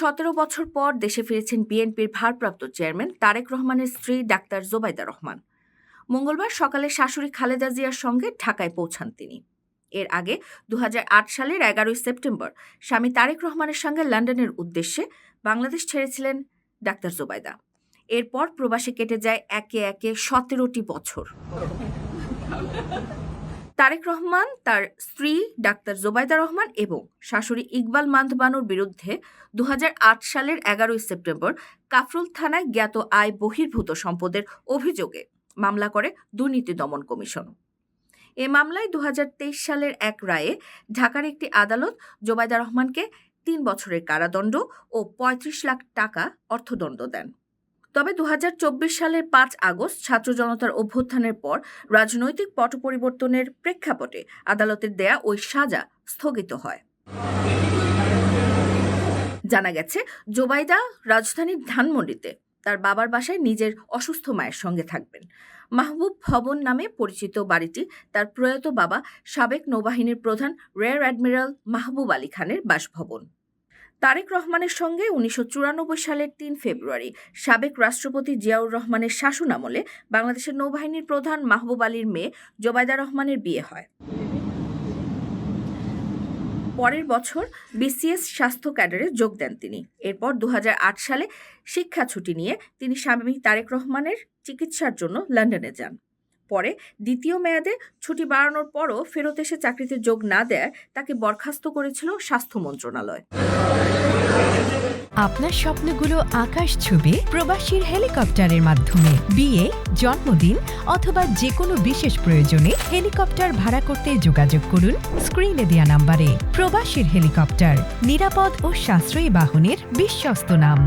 সতেরো বছর পর দেশে ফিরেছেন বিএনপির ভারপ্রাপ্ত চেয়ারম্যান তারেক রহমানের স্ত্রী ডাক্তার জোবাইদা রহমান। মঙ্গলবার সকালে শাশুড়ি খালেদা জিয়ার সঙ্গে ঢাকায় পৌঁছান তিনি। এর আগে দু হাজার আট সালের এগারোই সেপ্টেম্বর স্বামী তারেক রহমানের সঙ্গে লন্ডনের উদ্দেশ্যে বাংলাদেশ ছেড়েছিলেন ডাক্তার জোবাইদা। এরপর প্রবাসে কেটে যায় একে একে সতেরোটি বছর। তারেক রহমান, তার স্ত্রী ডাক্তার জোবাইদা রহমান এবং শাশুড়ি ইকবাল মান্দবানুর বিরুদ্ধে দু হাজার আট সালের এগারোই সেপ্টেম্বর কাফরুল থানায় জ্ঞাত আয় বহির্ভূত সম্পদের অভিযোগে মামলা করে দুর্নীতি দমন কমিশন। এ মামলায় দু হাজার তেইশ সালের এক রায়ে ঢাকার একটি আদালত জোবাইদা রহমানকে তিন বছরের কারাদণ্ড ও ৩৫ লাখ টাকা অর্থদণ্ড দেন। তবে দু হাজার চব্বিশ সালের পাঁচ আগস্ট ছাত্র জনতার অভ্যুত্থানের পর রাজনৈতিক পট পরিবর্তনের প্রেক্ষাপটে আদালতের দেয়া ওই সাজা স্থগিত হয়। জানা গেছে, জোবাইদা রাজধানীর ধানমন্ডিতে তার বাবার বাসায় নিজের অসুস্থ মায়ের সঙ্গে থাকবেন। মাহবুব ভবন নামে পরিচিত বাড়িটি তার প্রয়াত বাবা সাবেক নৌবাহিনীর প্রধান রেয়ার অ্যাডমিরাল মাহবুব আলী খানের বাসভবন। তারেক রহমানের সঙ্গে উনিশশো চুরানব্বই সালের তিন ফেব্রুয়ারি সাবেক রাষ্ট্রপতি জিয়াউর রহমানের শাসন আমলে বাংলাদেশের নৌবাহিনীর প্রধান মাহবুব আলীর মেয়ে জোবাইদা রহমানের বিয়ে হয়। পরের বছর বিসিএস স্বাস্থ্য ক্যাডারে যোগ দেন তিনি। এরপর দু হাজার আট সালে শিক্ষা ছুটি নিয়ে তিনি স্বামী তারেক রহমানের চিকিৎসার জন্য লন্ডনে যান। পরে দ্বিতীয় মেয়াদে ছুটি বাড়ানোর পরও ফেরত এসে চাকরিতে যোগ না দেয় তাকে বরখাস্ত করেছিল স্বাস্থ্য মন্ত্রণালয়। আপনার স্বপ্নগুলো আকাশ ছুবে প্রবাসীর হেলিকপ্টারের মাধ্যমে। বিয়ে, জন্মদিন অথবা যে কোনো বিশেষ প্রয়োজনে হেলিকপ্টার ভাড়া করতে যোগাযোগ করুন স্ক্রিনে দেয়া নাম্বারে। প্রবাসীর হেলিকপ্টার, নিরাপদ ও সাশ্রয়ী বাহনের বিশ্বস্ত নাম।